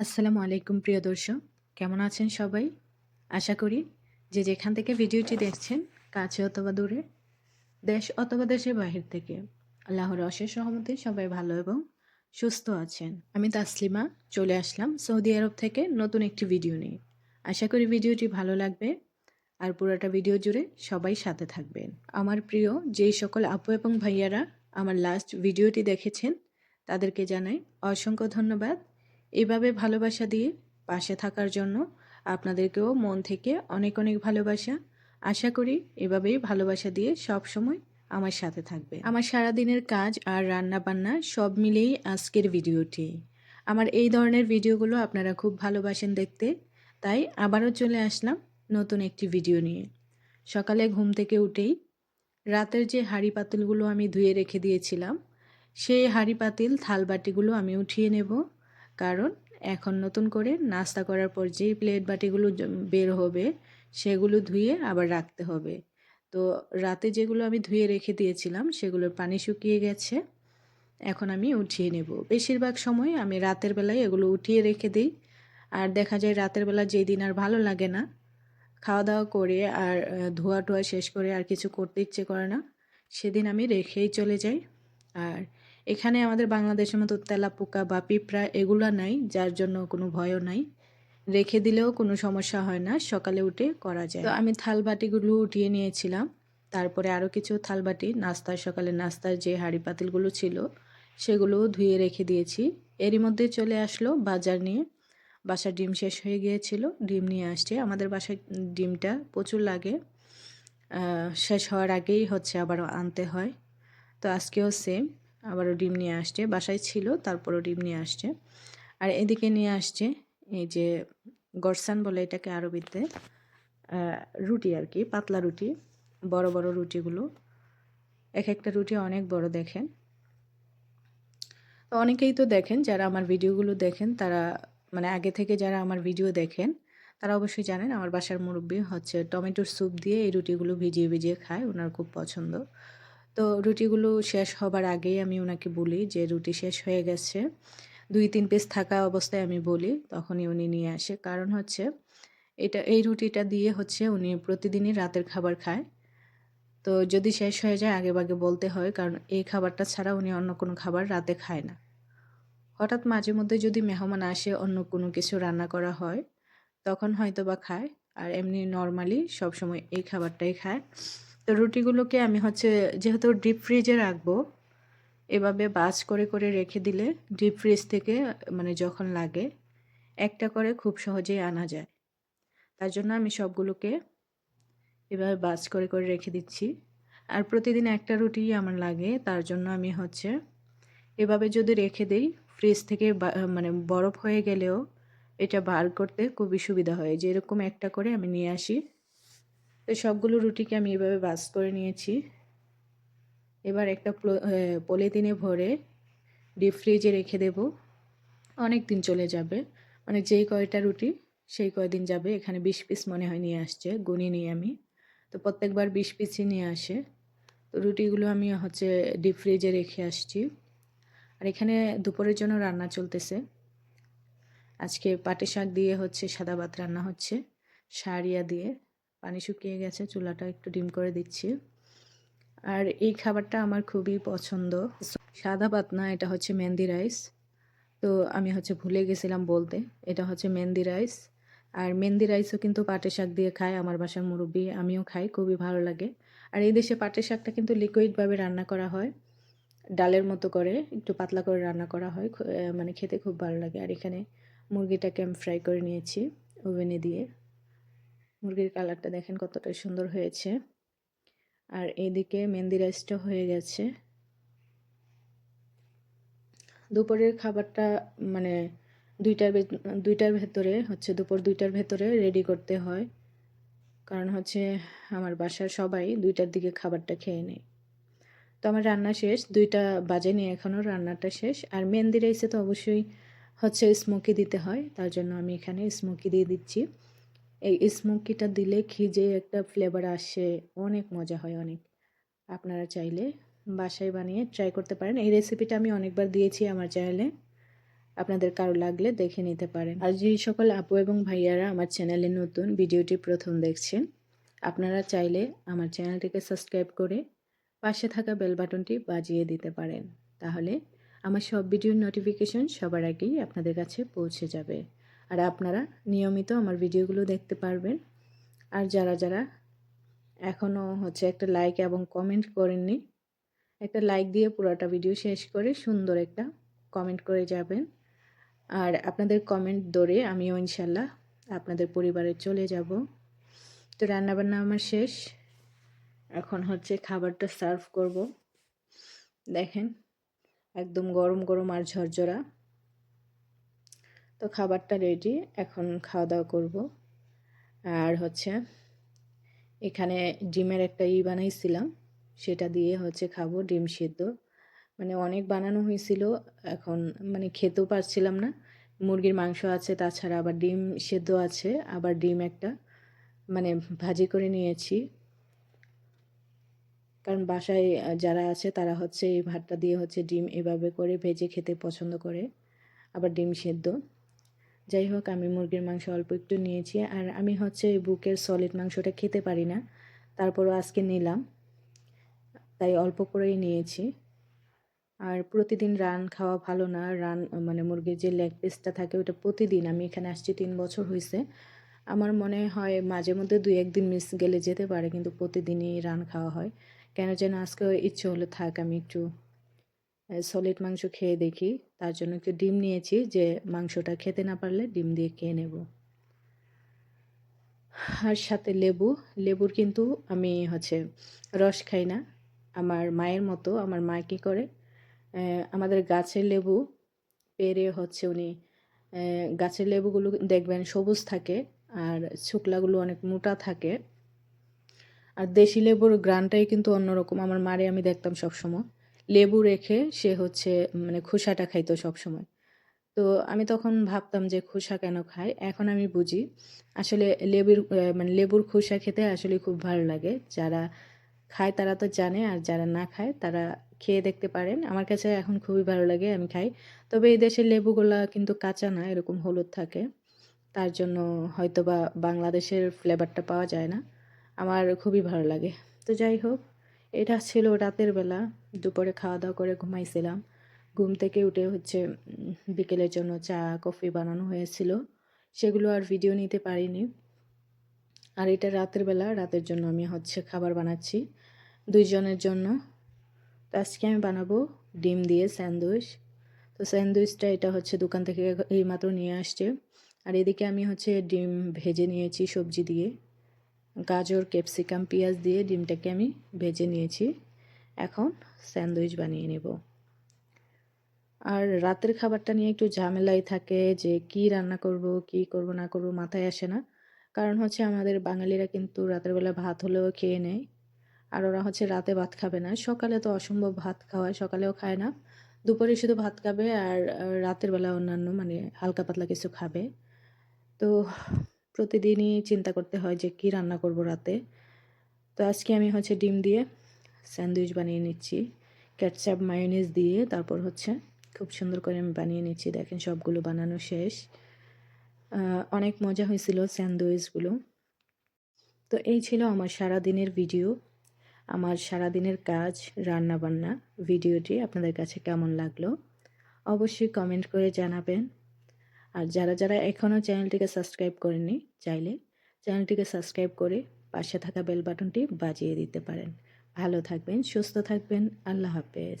আসসালামু আলাইকুম, প্রিয় দর্শক। কেমন আছেন সবাই? আশা করি যে যেখান থেকে ভিডিওটি দেখছেন, কাছে অথবা দূরে, দেশ অথবা দেশের বাহির থেকে, আল্লাহর অশেষ সহমতে সবাই ভালো এবং সুস্থ আছেন। আমি তাসলিমা, চলে আসলাম সৌদি আরব থেকে নতুন একটি ভিডিও নিয়ে। আশা করি ভিডিওটি ভালো লাগবে আর পুরোটা ভিডিও জুড়ে সবাই সাথে থাকবেন। আমার প্রিয় যেই সকল আপু এবং ভাইয়ারা আমার লাস্ট ভিডিওটি দেখেছেন, তাদেরকে জানাই অসংখ্য ধন্যবাদ। এভাবে ভালোবাসা দিয়ে পাশে থাকার জন্য আপনাদেরকেও মন থেকে অনেক অনেক ভালোবাসা। আশা করি এভাবেই ভালোবাসা দিয়ে সব সময় আমার সাথে থাকবে। আমার সারাদিনের কাজ আর রান্না বান্না সব মিলেই আজকের ভিডিওটি। আমার এই ধরনের ভিডিওগুলো আপনারা খুব ভালোবাসেন দেখতে। তাই আবারও চলে আসলাম নতুন একটি ভিডিও নিয়ে। সকালে ঘুম থেকে উঠেই রাতের যে হাঁড়ি পাতিলগুলো আমি ধুয়ে রেখে দিয়েছিলাম, সেই হাঁড়ি পাতিল থালবাটিগুলো আমি উঠিয়ে নেব। কারণ এখন নতুন করে নাস্তা করার পর যেই প্লেট বাটিগুলো বের হবে, সেগুলো ধুয়ে আবার রাখতে হবে। তো রাতে যেগুলো আমি ধুয়ে রেখে দিয়েছিলাম, সেগুলোর পানি শুকিয়ে গেছে। এখন আমি উঠিয়ে নেব। বেশিরভাগ সময় আমি রাতের বেলায় এগুলো উঠিয়ে রেখে দিই। আর দেখা যায় রাতের বেলা যেই দিন আর ভালো লাগে না খাওয়া দাওয়া করে আর ধোয়া টোয়া শেষ করে আর কিছু করতে ইচ্ছে করে না, সেদিন আমি রেখেই চলে যাই। আর এখানে আমাদের বাংলাদেশের মতো তেলা পোকা বা পিঁপড়া এগুলো নাই, যার জন্য কোনো ভয়ও নাই। রেখে দিলেও কোনো সমস্যা হয় না, সকালে উঠে করা যায়। তো আমি থালবাটিগুলো উঠিয়ে নিয়েছিলাম। তারপরে আরও কিছু থালবাটি, নাস্তার সকালে নাস্তার যে হাঁড়ি পাতিলগুলো ছিল সেগুলোও ধুয়ে রেখে দিয়েছি। এরই মধ্যে চলে আসলো বাজার নিয়ে। বাসার ডিম শেষ হয়ে গিয়েছিল, ডিম নিয়ে আসছে। আমাদের বাসায় ডিমটা প্রচুর লাগে। শেষ হওয়ার আগেই হচ্ছে আবার আনতে হয়। তো আজকেও সেম আবারও ডিম নিয়ে আসছে, বাসায় ছিল, তারপরও ডিম নিয়ে আসছে। আর এদিকে নিয়ে আসছে এই যে গরসান বলে এটাকে আরবিতে রুটি আর কি, পাতলা রুটি, বড় বড় রুটিগুলো। এক একটা রুটি অনেক বড় দেখেন। তো অনেকেই তো দেখেন, যারা আমার ভিডিওগুলো দেখেন, তারা মানে আগে থেকে যারা আমার ভিডিও দেখেন, তারা অবশ্যই জানেন আমার বাসার মুরব্বী হচ্ছে টমেটোর স্যুপ দিয়ে এই রুটিগুলো ভিজিয়ে ভিজিয়ে খায়, ওনার খুব পছন্দ। তো রুটিগুলো শেষ হবার আগেই আমি ওনাকে বলি যে রুটি শেষ হয়ে গেছে। দুই তিন পিস থাকা অবস্থায় আমি বলি, তখনই উনি নিয়ে আসে। কারণ হচ্ছে, এটা, এই রুটিটা দিয়ে হচ্ছে উনি প্রতিদিনই রাতের খাবার খায়। তো যদি শেষ হয়ে যায় আগে বাগে বলতে হয়, কারণ এই খাবারটা ছাড়া উনি অন্য কোনো খাবার রাতে খায় না। হঠাৎ মাঝে মধ্যে যদি মেহমান আসে, অন্য কোনো কিছু রান্না করা হয়, তখন হয়তো বা খায়। আর এমনি নর্মালি সবসময় এই খাবারটাই খায়। তো রুটিগুলোকে আমি হচ্ছে যেহেতু ডিপ ফ্রিজে রাখব, এভাবে বাজ করে করে রেখে দিলে ডিপ ফ্রিজ থেকে মানে যখন লাগে, একটা করে খুব সহজেই আনা যায়। তার জন্য আমি সবগুলোকে এভাবে বাজ করে করে রেখে দিচ্ছি। আর প্রতিদিন একটা রুটি আমার লাগে, তার জন্য আমি হচ্ছে এভাবে যদি রেখে দিই ফ্রিজ থেকে মানে বরফ হয়ে গেলেও এটা বার করতে খুবই সুবিধা হয়। যেরকম একটা করে আমি নিয়ে আসি তো সবগুলো রুটিকে আমি এভাবে বাস করে নিয়েছি। এবার একটা পলিথিনে ভরে ডিপ ফ্রিজে রেখে দেব। অনেক দিন চলে যাবে। মানে যেই কয়টা রুটি, সেই কয়দিন যাবে। এখানে বিশ পিস মনে হয় নিয়ে আসছে, গুনি নিয়ে আমি। তো প্রত্যেকবার বিশ পিসই নিয়ে আসে। তো রুটিগুলো আমি হচ্ছে ডিপ ফ্রিজে রেখে আসছি। আর এখানে দুপুরের জন্য রান্না চলতেছে। আজকে পাটি শাক দিয়ে হচ্ছে সাদা ভাত রান্না হচ্ছে, সারিয়া দিয়ে। পানি শুকিয়ে গেছে, চুলাটা একটু ডিম করে দিচ্ছি। আর এই খাবারটা আমার খুবই পছন্দ। সাদা ভাত না, এটা হচ্ছে মেহেন্দি রাইস। তো আমি হচ্ছে ভুলে গেছিলাম বলতে, এটা হচ্ছে মেহেন্দি রাইস। আর মেহেন্দি রাইসও কিন্তু পাটে শাক দিয়ে খায় আমার বাসার মুরব্বী, আমিও খাই, খুবই ভালো লাগে। আর এই দেশে পাটের শাকটা কিন্তু লিকুইডভাবে রান্না করা হয়, ডালের মতো করে, একটু পাতলা করে রান্না করা হয় মানে খেতে খুব ভালো লাগে। আর এখানে মুরগিটাকে আমি ফ্রাই করে নিয়েছি, ওভেনে দিয়ে। মুরগির কালারটা দেখেন কতটা সুন্দর হয়েছে। আর এদিকে মেহেন্দি রাইসটা হয়ে গেছে। দুপুরের খাবারটা মানে দুইটার দুইটার ভেতরে, হচ্ছে দুপুর দুইটার ভেতরে রেডি করতে হয়। কারণ হচ্ছে আমার বাসার সবাই দুইটার দিকে খাবারটা খেয়ে নেয়। তো আমার রান্না শেষ, দুইটা বাজে নিয়ে এখনও রান্নাটা শেষ। আর মেহেন্দি রাইসে তো অবশ্যই হচ্ছে স্মোকি দিতে হয়, তার জন্য আমি এখানে স্মোকি দিয়ে দিচ্ছি। এই স্মোকিটা দিলে খিজে একটা ফ্লেভার আসে, অনেক মজা হয় অনেক। আপনারা চাইলে বাসায় বানিয়ে ট্রাই করতে পারেন। এই রেসিপিটা আমি অনেকবার দিয়েছি আমার চ্যানেলে আপনাদের কারও লাগলে দেখে নিতে পারেন। আর যে সকল আপু এবং ভাইয়ারা আমার চ্যানেলে নতুন, ভিডিওটি প্রথম দেখছেন। আপনারা চাইলে আমার চ্যানেলটিকে সাবস্ক্রাইব করে পাশে থাকা বেল বাটনটি বাজিয়ে দিতে পারেন। তাহলে আমার সব ভিডিওর নোটিফিকেশন সবার আগেই আপনাদের কাছে পৌঁছে যাবে। আর আপনারা নিয়মিত আমার ভিডিওগুলো দেখতে পারবেন। আর যারা যারা এখনও হচ্ছে একটা লাইক এবং কমেন্ট করেননি, একটা লাইক দিয়ে পুরোটা ভিডিও শেষ করে সুন্দর একটা কমেন্ট করে যাবেন। আর আপনাদের কমেন্ট ধরে আমিও ইনশাল্লাহ আপনাদের পরিবারে চলে যাব। তো রান্নাবান্না আমার শেষ। এখন হচ্ছে খাবারটা সার্ভ করব। দেখেন, একদম গরম গরম আর ঝরঝরা। তো খাবারটা রেডি এখন খাওয়া দাওয়া করব। আর হচ্ছে, এখানে ডিমের একটা ই বানাইছিলাম, সেটা দিয়ে হচ্ছে খাব ডিম সিদ্ধ। মানে অনেক বানানো হয়েছিল, এখন মানে খেতেও পারছিলাম না। মুরগির মাংস আছে, তাছাড়া আবার ডিম সেদ্ধ আছে, আবার ডিম একটা মানে ভাজি করে নিয়েছি। কারণ বাসায় যারা আছে, তারা হচ্ছে এই ভাতটা দিয়ে হচ্ছে ডিম এভাবে করে ভেজে খেতে পছন্দ করে। আবার ডিম সেদ্ধ। যাই হোক, আমি মুরগির মাংস অল্প একটু নিয়েছি আর আমি হচ্ছে বুকের সলিড মাংসটা খেতে পারি না। তারপরও আজকে নিলাম। তাই অল্প করেই নিয়েছি। আর প্রতিদিন রান খাওয়া ভালো না। রান মানে মুরগির যে লেগ পিসটা থাকে ওটা প্রতিদিন, আমি এখানে আসছি তিন বছর হয়েছে আমার মনে হয় মাঝে মধ্যে দুই একদিন মিস গেলে যেতে পারে, কিন্তু প্রতিদিনই রান খাওয়া হয়। কেন যেন আজকে ইচ্ছে হলে থাক, আমি একটু সলিড মাংস খেয়ে দেখি। তার জন্য একটু ডিম নিয়েছি যে মাংসটা খেতে না পারলে ডিম দিয়ে খেয়ে নেব। আর সাথে লেবু। লেবুর কিন্তু আমি হচ্ছে রস খাই না। আমার মায়ের মতো, আমার মা কী করে? আমাদের গাছের লেবু পেরে হচ্ছে উনি গাছের লেবুগুলো দেখবেন সবুজ থাকে আর শুকলাগুলো অনেক মোটা থাকে। আর দেশি লেবুর গ্রানটাই কিন্তু অন্যরকম। আমার মারে আমি দেখতাম সবসময়। লেবু রেখে সে হচ্ছে মানে খোসাটা খাইতো সবসময়। তো আমি তখন ভাবতাম যে খোসা কেন খায়? এখন আমি বুঝি। আসলে লেবুর মানে লেবুর খোসা খেতে আসলে খুব ভালো লাগে। যারা খায় তারা তো জানে, আর যারা না খায় তারা খেয়ে দেখতে পারেন। আমার কাছে এখন খুবই ভালো লাগে, আমি খাই। তবে এই দেশের লেবুগুলা কিন্তু কাঁচা না, এরকম হলুদ থাকে। তার জন্য হয়তো বা বাংলাদেশের ফ্লেভারটা পাওয়া যায় না। আমার খুবই ভালো লাগে। তো যাই হোক এটা ছিল রাতের বেলা। দুপুরে খাওয়া দাওয়া করে ঘুমাইছিলাম। ঘুম থেকে উঠে হচ্ছে বিকেলের জন্য চা, কফি বানানো হয়েছিল। সেগুলো আর ভিডিও নিতে পারিনি। আর এটা রাতের বেলা, রাতের জন্য আমি হচ্ছে খাবার বানাচ্ছি দুইজনের জন্য। তো আজকে আমি বানাবো ডিম দিয়ে স্যান্ডউইচ। তো স্যান্ডউইচটা এটা হচ্ছে দোকান থেকে এইমাত্র নিয়ে আসছে। আর এদিকে আমি হচ্ছে ডিম ভেজে নিয়েছি সবজি দিয়ে। গাজর, ক্যাপসিকাম, পেঁয়াজ দিয়ে ডিমটাকে আমি ভেজে নিয়েছি। এখন স্যান্ডউইচ বানিয়ে নেব। আর রাতের খাবারটা নিয়ে একটু ঝামেলাই থাকে যে কি রান্না করব, কি করব, না করব মাথায় আসে না। কারণ হচ্ছে আমাদের বাঙালিরা কিন্তু রাতের বেলা ভাত হলেও খেয়ে নেয়। আর ওরা হচ্ছে রাতে ভাত খাবে না। সকালে তো অসম্ভব ভাত খাওয়া সকালেও খায় না। দুপুরে শুধু ভাত খাবে আর রাতের বেলা অন্যান্য মানে হালকা পাতলা কিছু খাবে। তো প্রতিদিনই চিন্তা করতে হয় যে কি রান্না করব রাতে। তো আজকে আমি হচ্ছে ডিম দিয়ে স্যান্ডউইচ বানিয়ে নিচ্ছি। ক্যাটসাপ মায়োনিজ দিয়ে তারপর হচ্ছে খুব সুন্দর করে আমি বানিয়ে নিচ্ছি। দেখেন সবগুলো বানানো শেষ। অনেক মজা হয়েছিল স্যান্ডউইচগুলো। তো এই ছিল আমার সারা দিনের ভিডিও। আমার সারা দিনের কাজ রান্না বান্না ভিডিওটি আপনাদের কাছে কেমন লাগল? অবশ্যই কমেন্ট করে জানাবেন। আর যারা যারা এখনও চ্যানেলটিকে সাবস্ক্রাইব করেননি, চাইলে চ্যানেলটিকে সাবস্ক্রাইব করে পাশে থাকা বেল বাটনটি বাজিয়ে দিতে পারেন। ভালো থাকবেন, সুস্থ থাকবেন, আল্লাহ হাফেজ।